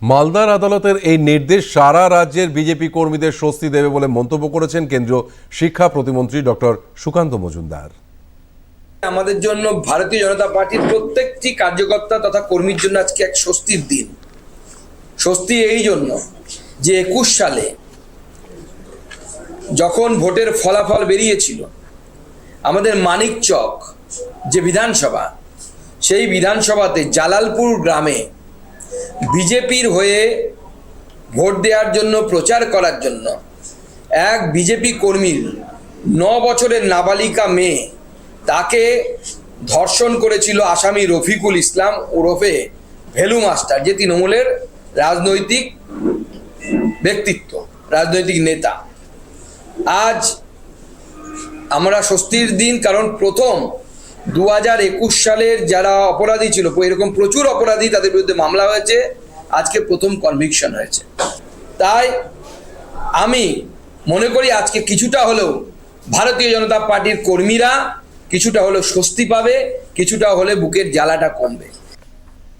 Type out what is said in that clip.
মালদার আদালতের এই নির্দেশ সারা রাজ্যের বিজেপি কর্মীদের স্বস্তি দেবে বলে মন্তব্য করেছেন কেন্দ্রীয় শিক্ষা প্রতিমন্ত্রী ডক্টর সুকান্ত মজুমদার। আমাদের জন্য ভারতীয় জনতা পার্টির প্রত্যেকটি কার্যকর্তা তথা কর্মীর জন্য আজকে এক স্বস্তির দিন। স্বস্তি এই জন্য যে একুশ সালে যখন ভোটের ফলাফল বেরিয়েছিল, আমাদের মানিকচক যে বিধানসভা, সেই বিধানসভাতে জালালপুর গ্রামে বিজেপির হয়ে ভোট দেওয়ার জন্য, প্রচার করার জন্য এক বিজেপি কর্মীর ন বছরের নাবালিকা মেয়ে তাকে ধর্ষণ করেছিল আসামি রফিকুল ইসলাম ওরফে ভেলু মাস্টার, যে তৃণমূলের রাজনৈতিক ব্যক্তিত্ব, রাজনৈতিক নেতা। আজ আমরা স্বস্তির দিন, কারণ প্রথম দু হাজার একুশ সালের যারা অপরাধী ছিল, এরকম প্রচুর অপরাধী তাদের বিরুদ্ধে মামলা হয়েছে। আজকে প্রথম কনভিকশন হয়েছে। তাই আমি মনে করি আজকে কিছুটা হলেও ভারতীয় জনতা পার্টির কর্মীরা কিছুটা হলেও স্বস্তি পাবে, কিছুটা হলে বুকের জ্বালাটা কমবে।